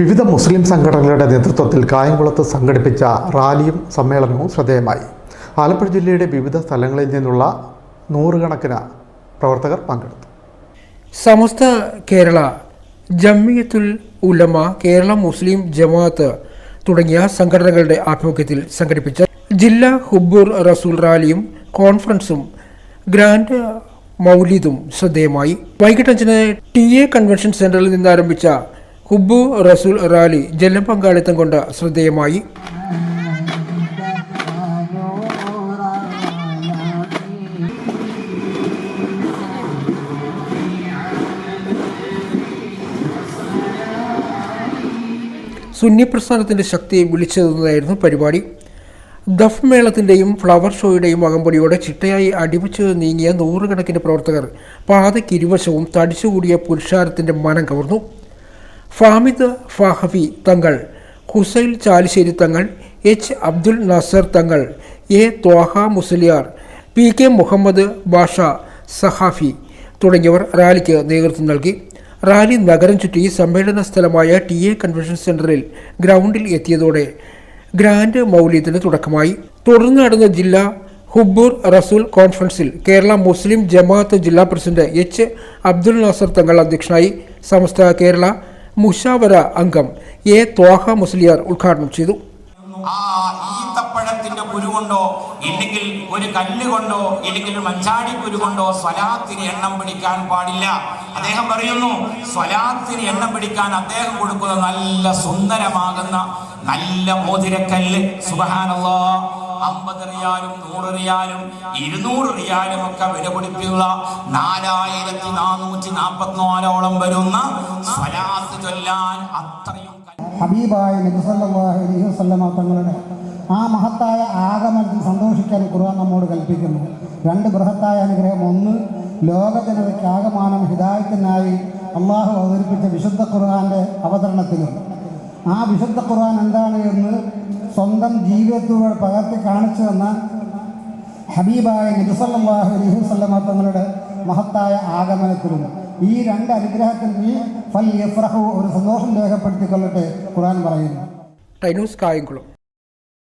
വിവിധ മുസ്ലിം സംഘടനകളുടെ നേതൃത്വത്തിൽ കായംകുളത്ത് സംഘടിപ്പിച്ച റാലിയും സമ്മേളനവും ശ്രദ്ധേയമായി. ആലപ്പുഴ ജില്ലയുടെ വിവിധ സ്ഥലങ്ങളിൽ നിന്നുള്ള നൂറുകണക്കിന് പ്രവർത്തകർ പങ്കെടുത്തു. സമസ്ത കേരള ജമ്മിയത്തുൽ ഉലമ കേരള മുസ്ലിം ജമാഅത്ത് തുടങ്ങിയ സംഘടനകളുടെ ആഭിമുഖ്യത്തിൽ സംഘടിപ്പിച്ച ജില്ലാ ഹുബൂർ റസൂൽ റാലിയും കോൺഫറൻസും ഗ്രാൻഡ് മൗലിദും ശ്രദ്ധേയമായി. വൈകിട്ട് അഞ്ചിന് ടി എ കൺവെൻഷൻ സെന്ററിൽ നിന്ന് ആരംഭിച്ച ഹുബു റസൂൽ റാലി ജനപങ്കാളിത്തം കൊണ്ട് ശ്രദ്ധേയമായി. സുന്നി പ്രസ്ഥാനത്തിന്റെ ശക്തി വിളിച്ചെതുന്നതായിരുന്നു പരിപാടി. ദഫ് മേളത്തിന്റെയും ഫ്ലവർ ഷോയുടെയും അകമ്പടിയോടെ ചിട്ടയായി അടിപിച്ച് നീങ്ങിയ നൂറുകണക്കിന് പ്രവർത്തകർ പാതയ്ക്ക് ഇരുവശവും തടിച്ചുകൂടിയ പുരുഷാരത്തിന്റെ മനം കവർന്നു. ഫാമിദ് ഫാഹവി തങ്ങൾ ഹുസൈൽ ചാലിശ്ശേരി തങ്ങൾ H Abdul Nasar Thangal A Twaha Musliyar P K Muhammad Basha Sahafi തുടങ്ങിയവർ റാലിക്ക് നേതൃത്വം നൽകി. റാലി നഗരം ചുറ്റി സമ്മേളന സ്ഥലമായ ടി എ കൺവെൻഷൻ സെന്ററിൽ ഗ്രൗണ്ടിൽ എത്തിയതോടെ ഗ്രാൻഡ് മൗല്യത്തിന് തുടക്കമായി. തുടർന്ന് നടന്ന ജില്ലാ ഹുബൂർ റസൂൽ കോൺഫറൻസിൽ കേരള മുസ്ലിം ജമാഅത്ത് ജില്ലാ പ്രസിഡന്റ് എച്ച് അബ്ദുൽ നാസർ തങ്ങൾ അധ്യക്ഷനായി. സമസ്ത കേരള മുഷാവര അംഗം എ ത്വാഹ മുസ്ലിയാർ ഉദ്ഘാടനം ചെയ്തു. ആ ഈത്തപ്പഴത്തിന്റെ കുരു കൊണ്ടോ ഇല്ലെങ്കിൽ ഒരു കല്ല് കൊണ്ടോ ഇല്ലെങ്കിൽ ഒരു മഞ്ചാടി കുരു കൊണ്ടോ സ്വലാത്തിന് എണ്ണം പിടിക്കാൻ പാടില്ല. അദ്ദേഹം പറയുന്നു സ്വലാത്തിന് എണ്ണം പിടിക്കാൻ അദ്ദേഹം കൊടുക്കുന്ന നല്ല സുന്ദരമാകുന്ന നല്ല മോതിരക്കല്ല്. സുബഹാനല്ലോ. അമ്പത് റിയാലും നൂറ് റിയാലും ഇരുന്നൂറ് റിയാലും ഒക്കെ വില നാലായിരത്തി നാനൂറ്റി നാൽപ്പത്തിനാലോളം വരുന്ന സ്വലാത്ത് ചൊല്ലാൻ അത്രയും ഹബീബായ തങ്ങളുടെ ആ മഹത്തായ ആഗമനത്തിൽ സന്തോഷിക്കാൻ ഖുർആൻ നമ്മോട് കൽപ്പിക്കുന്നു. രണ്ട് ബൃഹത്തായ അനുഗ്രഹം. ഒന്ന് ലോകജനതയ്ക്ക് ആകമാനം ഹിതായത്തിനായി അള്ളാഹു അവതരിപ്പിച്ച വിശുദ്ധ ഖുർആന്റെ അവതരണത്തിലും. ആ വിശുദ്ധ ഖുർആൻ എന്താണ് എന്ന് സ്വന്തം ജീവിതത്തോട് പകർത്തി കാണിച്ചു തന്ന ഹബീബായ നബിസല്ലാഹു അലൈഹി വസല്ലമ തങ്ങളുടെ മഹത്തായ ആഗമനത്തിലും ഈ രണ്ട് അനുഗ്രഹത്തിൽ ഈ ഫൽ യഫ്രഹു ഒരു സന്തോഷം രേഖപ്പെടുത്തിക്കൊള്ളട്ടെ ഖുർആൻ പറയുന്നു. കായംകുളം.